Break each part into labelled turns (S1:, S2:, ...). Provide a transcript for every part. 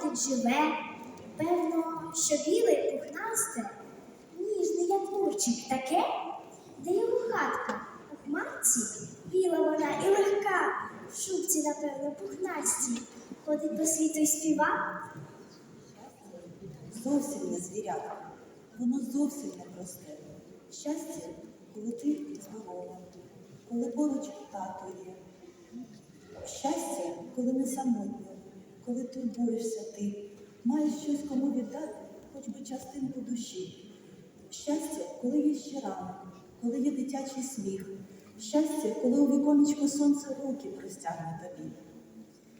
S1: тут живе. Певно, що біле пухнасте, ніжне, як мурчик таке, де його хатка у хмарці, біла вона і легка, в шубці, напевно, пухнасті, ходить по світу й співа.
S2: Зовсім не звірятка, воно зовсім не просте. Щастя, коли ти здорова, коли поруч тато є. Щастя, коли не самотньо, коли турбуєшся ти, маєш щось кому віддати, хоч би частинку душі. Щастя, коли є ще ранок, коли є дитячий сміх. Щастя, коли у віконечко сонце руки простягне тобі.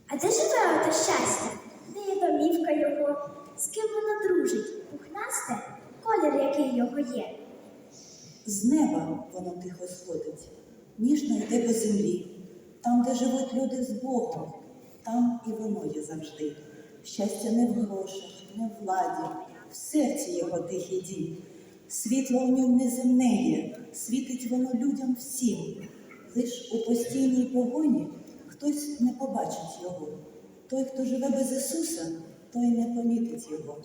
S1: А де живе ото щастя? Де є домівка його? З ким воно дружить? Пухнасте? Колір який його є?
S2: З неба воно тихо сходить, ніжно йде по землі. Там, де живуть люди з Богом, там і воно є завжди. Щастя не в грошах, не в владі, в серці його тихий дім. Світло у ньому неземне є, світить воно людям всім. Лиш у постійній погоні хтось не побачить його. Той, хто живе без Ісуса, той не помітить його.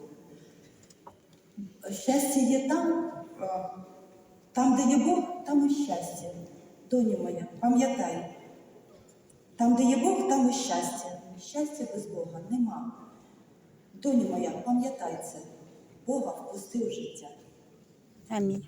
S2: Щастя є там, там, де є Бог, там і щастя. Доню моя, пам'ятай, там, де є Бог, там і щастя. Щастя без Бога нема. Доню моя, пам'ятай це, Бога впусти життя.
S3: Амінь.